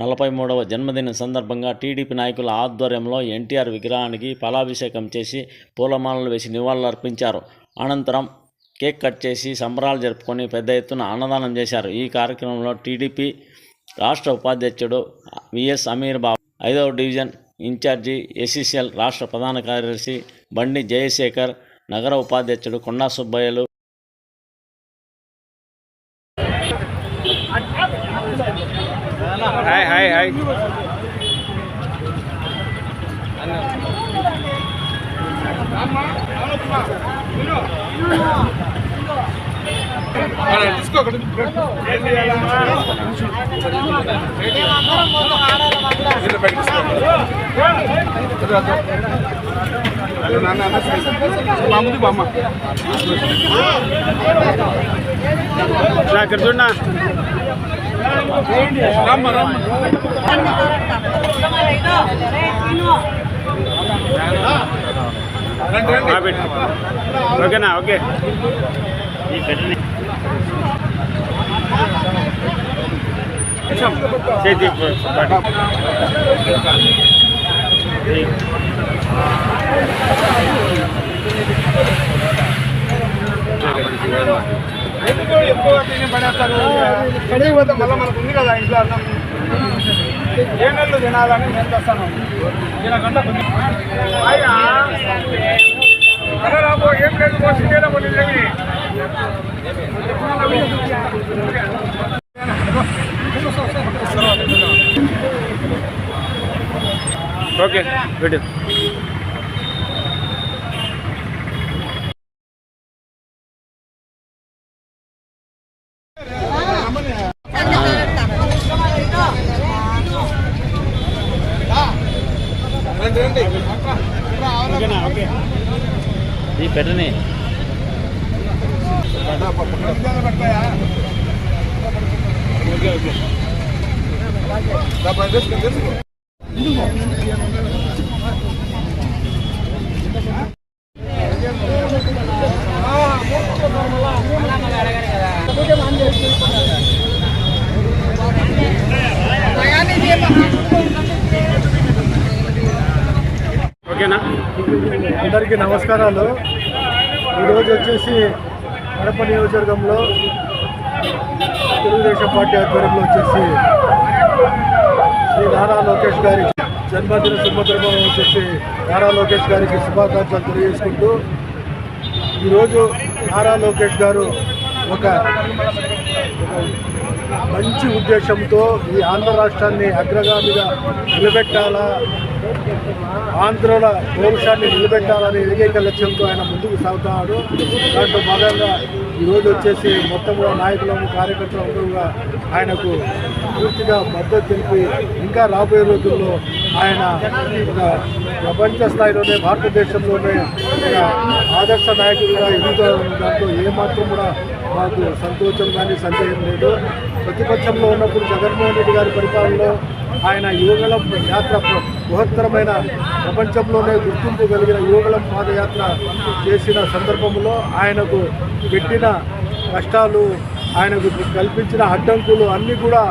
నలభై మూడవ జన్మదిన సందర్భంగా టీడీపీ నాయకుల ఆధ్వర్యంలో ఎన్టీఆర్ విగ్రహానికి ఫలాభిషేకం చేసి పూలమాలలు వేసి నివాళులర్పించారు. అనంతరం కేక్ కట్ చేసి సంబరాలు జరుపుకొని పెద్ద ఎత్తున అన్నదానం చేశారు. ఈ కార్యక్రమంలో టీడీపీ రాష్ట్ర ఉపాధ్యక్షుడు విఎస్ అమీర్ బాబు ఐదవ డివిజన్ ఇన్ఛార్జి ఎస్సీసీఎల్ రాష్ట్ర ప్రధాన కార్యదర్శి బండి జయశేఖర్ నగర ఉపాధ్యక్షుడు కొండా సుబ్బయ్యలు హాయ్ హాయ్ హాయ్ మామూలు బామ్మ ఇక్కడ చూడనా రమ్మ రమ్మ పెట్టు ఓకేనా ఓకే ఈ పెట్టని చేతి ఎందుకో ఎక్కువ తిని పడేస్తారు కడిగి మళ్ళీ మనకు ఉంది కదా ఇంట్లో అన్నం. ఏ నెలలు తినాలని నేను తెస్తాను తినకుండా కొంచెం రాబో ఏం లేదు ఓకే గుడ్ ఓకేనా ఓకే ఈ పెట్టని ఓకే ఓకే ఓకేనా? అందరికీ నమస్కారాలు. ఈరోజు వచ్చేసి కడప నియోజకవర్గంలో తెలుగుదేశం పార్టీ ఆధ్వర్యంలో వచ్చేసి శ్రీ నారా లోకేష్ గారి జన్మదిన శుభద్రభం వచ్చేసి నారా లోకేష్ గారికి శుభాకాంక్షలు తెలియజేసుకుంటూ ఈరోజు నారా లోకేష్ గారు ఒక ఒక మంచి ఉద్దేశంతో ఈ ఆంధ్ర రాష్ట్రాన్ని అగ్రగామిగా నిలబెట్టాలా ఆంధ్రుల పౌరుషాన్ని నిలబెట్టాలనే ఏకైక లక్ష్యంతో ఆయన ముందుకు సాగుతున్నాడు దాంట్లో భాగంగా ఈరోజు వచ్చేసి మొత్తం కూడా కార్యకర్తలు అందరూ కూడా ఆయనకు పూర్తిగా మద్దతు తెలిపి ఇంకా రాబోయే రోజుల్లో ఆయన ఒక ప్రపంచ స్థాయిలోనే భారతదేశంలోనే ఒక ఆదర్శ నాయకుడిగా ఎదుగుతారు దాంట్లో ఏమాత్రం కూడా మాకు సంతోషం కానీ సందేహం లేదు. ప్రతిపక్షంలో ఉన్నప్పుడు జగన్మోహన్ రెడ్డి గారి పరిపాలనలో ఆయన యువగల యాత్ర బృహత్తరమైన ప్రపంచంలోనే గుర్తింపు కలిగిన యువగళం పాదయాత్ర చేసిన సందర్భంలో ఆయనకు పెట్టిన కష్టాలు ఆయనకు కల్పించిన అడ్డంకులు అన్నీ కూడా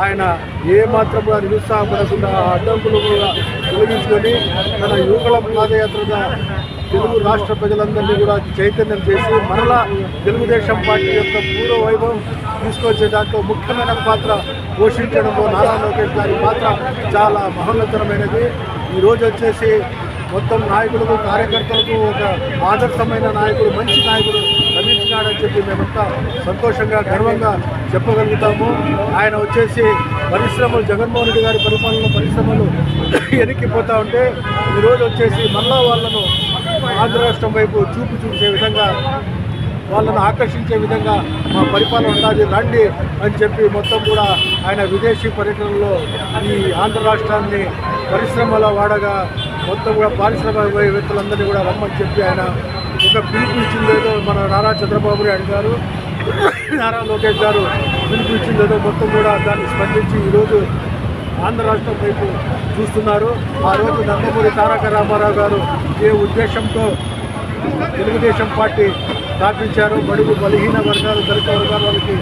ఆయన ఏ కూడా నిరుత్సాహపడకుండా ఆ అడ్డంకులు కూడా తొలగించుకొని తన యువకుల పాదయాత్రగా తెలుగు రాష్ట్ర ప్రజలందరినీ కూడా చైతన్యం చేసి మరలా తెలుగుదేశం పార్టీ యొక్క పూర్వ వైభవం తీసుకొచ్చే దాంట్లో ముఖ్యమైన పాత్ర పోషించడంలో నారా లోకేష్ గారి పాత్ర చాలా మహోన్నతరమైనది ఈరోజు వచ్చేసి మొత్తం నాయకులకు కార్యకర్తలకు ఒక ఆదర్శమైన నాయకుడు మంచి నాయకుడు లభించినాడని చెప్పి మేమంతా సంతోషంగా గర్వంగా చెప్పగలుగుతాము. ఆయన వచ్చేసి పరిశ్రమలు జగన్మోహన్ రెడ్డి గారి పరిపాలన పరిశ్రమలు వెనక్కిపోతూ ఉంటే ఈరోజు వచ్చేసి మళ్ళా వాళ్ళను ఆంధ్ర రాష్ట్రం వైపు చూపు చూసే విధంగా వాళ్ళను ఆకర్షించే విధంగా మా పరిపాలన ఉండాలి రండి అని చెప్పి మొత్తం కూడా ఆయన విదేశీ పర్యటనలో ఈ ఆంధ్ర రాష్ట్రాన్ని పరిశ్రమల వాడగా మొత్తం కూడా పారిశ్రామికవేత్తలందరినీ కూడా రమ్మని చెప్పి ఆయన ఒక పిలుపు ఇచ్చిందేదో మన నారా చంద్రబాబు నాయుడు గారు నారా లోకేష్ గారు పిలుపు ఇచ్చిందేదో మొత్తం కూడా దాన్ని స్పందించి ఈరోజు ఆంధ్ర రాష్ట్రం వైపు చూస్తున్నారు. ఆ రోజు నందమూరి తారక రామారావు గారు ఏ ఉద్దేశంతో తెలుగుదేశం పార్టీ స్థాపించారు బడుగు బలహీన వర్గాలు దళిత వర్గాల వాళ్ళకి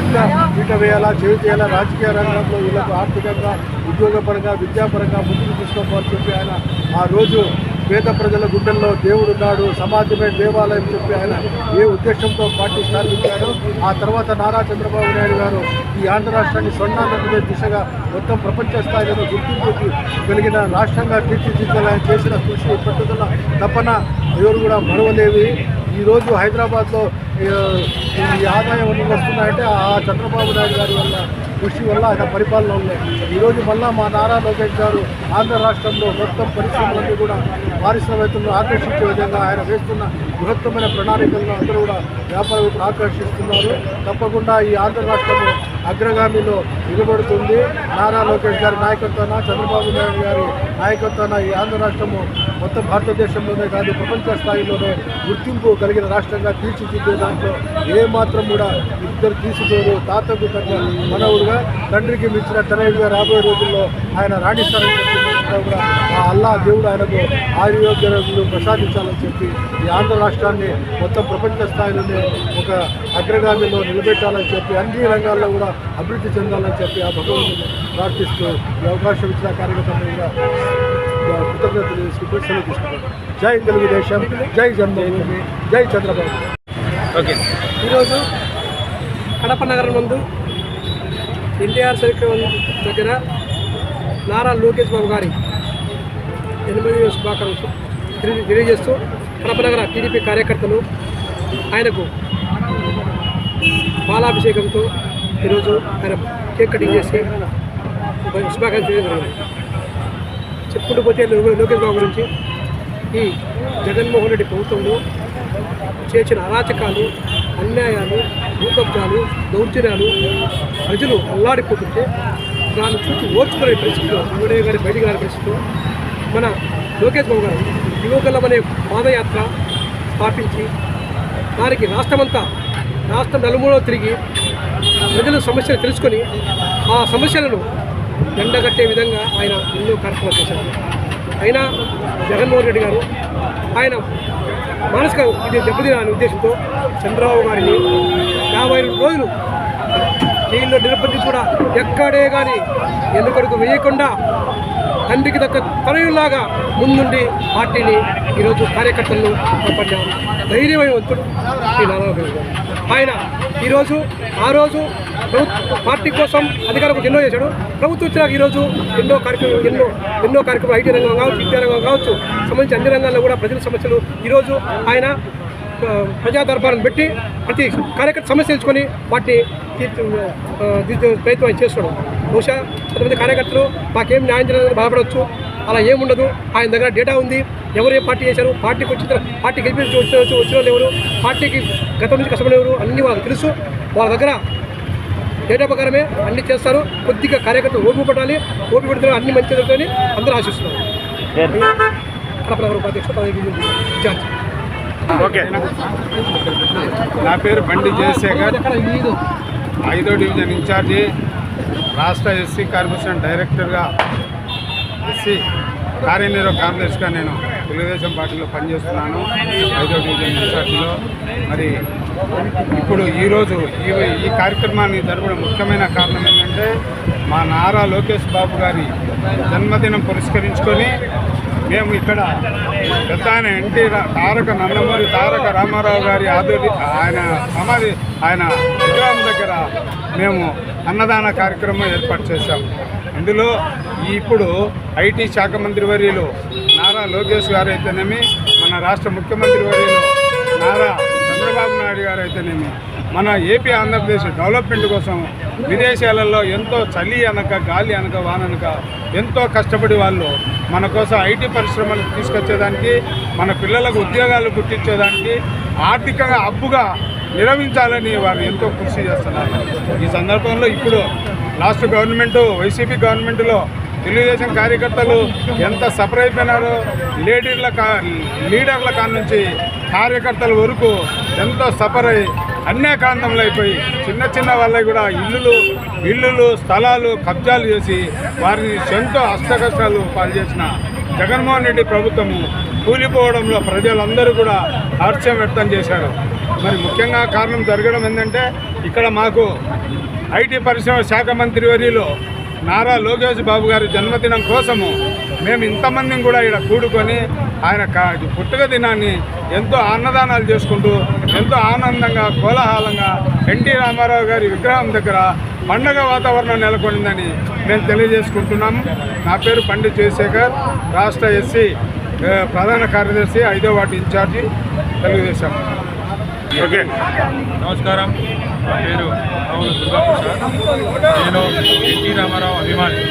ఎంత పీట వేయాలా చేయి చేయాలా రాజకీయ రంగంలో వీళ్ళకు ఆర్థికంగా ఉద్యోగపరంగా విద్యాపరంగా ముందుకు తీసుకోవాలని చెప్పి ఆయన ఆ రోజు పేద ప్రజల గుండెల్లో దేవుడు ఉన్నాడు సమాజమే దేవాలయం చెప్పి ఆయన ఏ ఉద్దేశంతో పార్టీ స్థాపించారో ఆ తర్వాత నారా చంద్రబాబు నాయుడు గారు ఈ ఆంధ్ర రాష్ట్రాన్ని స్వర్ణాంధ్రప్రదేశ్ దిశగా మొత్తం ప్రపంచ స్థాయిలో గుర్తింపు కలిగిన రాష్ట్రంగా తీర్చిదిద్దాలని చేసిన కృషి పట్టుదల తపన ఎవరు కూడా మరవలేవి ఈరోజు హైదరాబాద్లో ఈ ఆదాయం వనరులు వస్తున్నాయంటే ఆ చంద్రబాబు నాయుడు గారి వల్ల కృషి వల్ల ఆయన పరిపాలన ఉన్నాయి. ఈరోజు మళ్ళా మా నారా లోకేష్ గారు ఆంధ్ర రాష్ట్రంలో మొత్తం పరిశ్రమలన్నీ కూడా పారిశ్రామికలను ఆకర్షించే విధంగా ఆయన వేస్తున్న బృహత్తమైన ప్రణాళికలను అందరూ కూడా వ్యాపారవేత్తలు ఆకర్షిస్తున్నారు. తప్పకుండా ఈ ఆంధ్ర రాష్ట్రము అగ్రగామిలో నిలబడుతుంది నారా లోకేష్ గారి నాయకత్వాన చంద్రబాబు నాయుడు గారి నాయకత్వాన ఈ ఆంధ్ర రాష్ట్రము మొత్తం భారతదేశంలోనే కాదు ప్రపంచ స్థాయిలోనే గుర్తింపు కలిగిన రాష్ట్రంగా తీర్చిదిద్దే దాంట్లో ఏమాత్రం కూడా ఇద్దరు తీసుకోరు తాతకు తగ్గ మనవుడుగా తండ్రికి మించిన తనయుడుగా రాబోయే రోజుల్లో ఆయన రాణిస్తారని కూడా ఆ అల్లా దేవుడు ఆయనకు ఆరోగ్యాలు ప్రసాదించాలని చెప్పి ఈ ఆంధ్ర రాష్ట్రాన్ని మొత్తం ప్రపంచ స్థాయిలోనే ఒక అగ్రగామిలో నిలబెట్టాలని చెప్పి అన్ని రంగాల్లో కూడా అభివృద్ధి చెందాలని చెప్పి ఆ భగవంతుని ప్రార్థిస్తూ ఈ అవకాశం ఇచ్చిన కార్యకర్తలు కూడా కృతజ్ఞతలు తెలుసుకుంటూ సెలవు తీసుకుంటాం జై తెలుగుదేశం జై జన్మభూమి జై చంద్రబాబు ఓకే. ఈరోజు కడప నగరం నందు ఎన్టీఆర్ సర్కిల్ దగ్గర నారా లోకేష్ బాబు గారి ఎనిమిది శుభాకాంక్షలు తెలియ- తెలియజేస్తూ కడప నగర టీడీపీ కార్యకర్తలు ఆయనకు బాలాభిషేకంతో ఈరోజు ఆయన కేక్ కటింగ్ చేసి శుభాకాంక్షలు తెలియజేస్తున్నారు. చెప్పుకుంటూ పోతే లోకేష్ బాబు గురించి ఈ జగన్మోహన్ రెడ్డి ప్రభుత్వంలో చేసిన అరాచకాలు అన్యాయాలు భూకబ్జాలు దౌర్జన్యాలు ప్రజలు అల్లాడిపోతుంటే దాన్ని చూసి ఓర్చుకునే పరిస్థితిలో అంగడయ్య గారి బయట గారి పరిస్థితిలో మన లోకేష్ బాబు గారు యువకులం అనే పాదయాత్ర స్థాపించి దానికి రాష్ట్రమంతా రాష్ట్రం నలుమూలలో తిరిగి ప్రజల సమస్యలు తెలుసుకొని ఆ సమస్యలను దండగట్టే విధంగా ఆయన ఎన్నో కార్యక్రమాలు చేశారు. అయినా జగన్మోహన్ రెడ్డి గారు ఆయన మానసిక ఇది దెబ్బతిన ఉద్దేశంతో చంద్రబాబు గారిని యాభై రోజులు జైల్లో నిర్బంధించి కూడా ఎక్కడే కానీ ఎన్నికలకు వేయకుండా తండ్రికి దక్క తనయులాగా ముందుండి పార్టీని ఈరోజు కార్యకర్తలను కాపాడిన ధైర్యమైన వంతుడు శ్రీ నారాయణ గారు. ఆయన ఈరోజు ఆ రోజు పార్టీ కోసం అధికారం ఎన్నో చేశాడు. ప్రభుత్వం వచ్చినాక ఈరోజు ఎన్నో కార్యక్రమాలు ఎన్నో ఎన్నో కార్యక్రమాలు ఐటీ రంగం కావచ్చు విద్యా రంగం కావచ్చు సంబంధించి అన్ని రంగాల్లో కూడా ప్రజల సమస్యలు ఈరోజు ఆయన ప్రజా దర్బారును పెట్టి ప్రతి కార్యకర్త సమస్య తెలుసుకొని వాటిని తీర్చు ప్రయత్నం ఆయన చేస్తున్నాడు. బహుశా కొంతమంది కార్యకర్తలు మాకేం న్యాయం చేయలేదని బాధపడవచ్చు. అలా ఏముండదు ఆయన దగ్గర డేటా ఉంది. ఎవరు ఏ పార్టీ చేశారు? పార్టీకి వచ్చిన పార్టీ గెలిపించి వచ్చిన వచ్చిన వాళ్ళు ఎవరు? పార్టీకి గతం నుంచి కష్టపడేవారు అన్నీ వాళ్ళకి తెలుసు. వాళ్ళ దగ్గర డేటా ప్రకారమే అన్ని చేస్తారు. కొద్దిగా కార్యకర్తలు ఓపిక పడాలి. ఓపిక పడితే అన్ని మంచి జరుగుతాయని అందరూ ఆశిస్తున్నారు. కడప నగర ఉపాధ్యక్ష పదవి ఇన్ఛార్జ్ ఓకే. నా పేరు బండి జయశేఖర్. ఐదో డివిజన్ ఇన్ఛార్జి. రాష్ట్ర ఎస్సీ కార్పొరేషన్ డైరెక్టర్గా ఎస్సీ కార్యనిర్వాహక కార్యదర్శిగా నేను తెలుగుదేశం పార్టీలో పనిచేస్తున్నాను. ఐదో డివిజన్ ఇన్ఛార్జిలో మరి ఇప్పుడు ఈరోజు ఈ ఈ కార్యక్రమాన్ని జరపడం ముఖ్యమైన కారణం ఏంటంటే మా నారా లోకేష్ బాబు గారి జన్మదినం పురస్కరించుకొని మేము ఇక్కడ పెద్ద ఆయన ఎన్టీ తారక నందమూరి తారక రామారావు గారి ఆధ్వర్య ఆయన సమాధి ఆయన విగ్రహం దగ్గర మేము అన్నదాన కార్యక్రమం ఏర్పాటు చేశాం. ఇందులో ఇప్పుడు ఐటీ శాఖ మంత్రి వర్యులు లోకేష్ గారు అయితేనేమి మన రాష్ట్ర ముఖ్యమంత్రి వర్యులు నారా చంద్రబాబు నాయుడు గారు అయితేనేమి మన ఏపీ ఆంధ్రప్రదేశ్ డెవలప్మెంట్ కోసం విదేశాలలో ఎంతో చలి అనక గాలి అనక వాననక ఎంతో కష్టపడి వాళ్ళు మన కోసం ఐటీ పరిశ్రమలు తీసుకొచ్చేదానికి మన పిల్లలకు ఉద్యోగాలు గుర్తించేదానికి ఆర్థికంగా అప్పుగా నిర్వహించాలని వారు ఎంతో కృషి చేస్తున్నారు. ఈ సందర్భంలో ఇప్పుడు లాస్ట్ గవర్నమెంట్ వైసీపీ గవర్నమెంట్లో తెలుగుదేశం కార్యకర్తలు ఎంత సఫర్ అయిపోయినారో లీడర్ల కా లీడర్ల కాడ నుంచి కార్యకర్తల వరకు ఎంతో సఫర్ అన్యాకాంతంలో అయిపోయి చిన్న చిన్న వాళ్ళకి కూడా ఇల్లులు ఇల్లులు స్థలాలు కబ్జాలు చేసి వారిని ఎంతో అష్టకష్టాలు పాల్చేసిన జగన్మోహన్ రెడ్డి ప్రభుత్వము కూలిపోవడంలో ప్రజలందరూ కూడా హర్షం వ్యక్తం చేశారు. మరి ముఖ్యంగా కారణం జరగడం ఏంటంటే ఇక్కడ మాకు ఐటీ పరిశ్రమ శాఖ మంత్రి వర్యులు నారా లోకేష్ బాబు గారి జన్మదినం కోసము మేము ఇంతమందిని కూడా ఇక్కడ కూడుకొని ఆయన కా- పుట్టుక దినాన్ని ఎంతో అన్నదానాలు చేసుకుంటూ ఎంతో ఆనందంగా కోలాహలంగా ఎన్టీ రామారావు గారి విగ్రహం దగ్గర పండగ వాతావరణం నెలకొందని మేము తెలియజేసుకుంటున్నాము నా పేరు పండిత్ జయశేఖర్ రాష్ట్ర ఎస్సీ ప్రధాన కార్యదర్శి ఐదో వాటి ఇన్ఛార్జి తెలుగుదేశం. ఓకే. నమస్కారం. నా పేరు రావుల దుర్గాప్రసాద్. నేను ఎన్టీ రామారావు అభిమాని.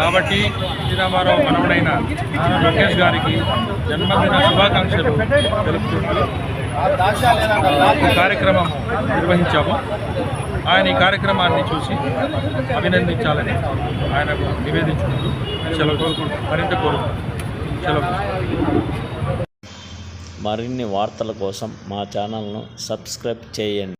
కాబట్టి ఎన్టీ రామారావు మనవడైన నారా లోకేష్ గారికి జన్మదిన శుభాకాంక్షలు తెలుపుకుంటూ కార్యక్రమం నిర్వహించాము. ఆయన ఈ కార్యక్రమాన్ని చూసి అభినందించాలని ఆయనకు నివేదించుకుంటూ సెలవు కోరుకుంటాం మరింత కోరుకుంటాం. సెలవు మరిన్ని వార్తల కోసం మా ఛానల్ను సబ్స్క్రైబ్ చేయండి.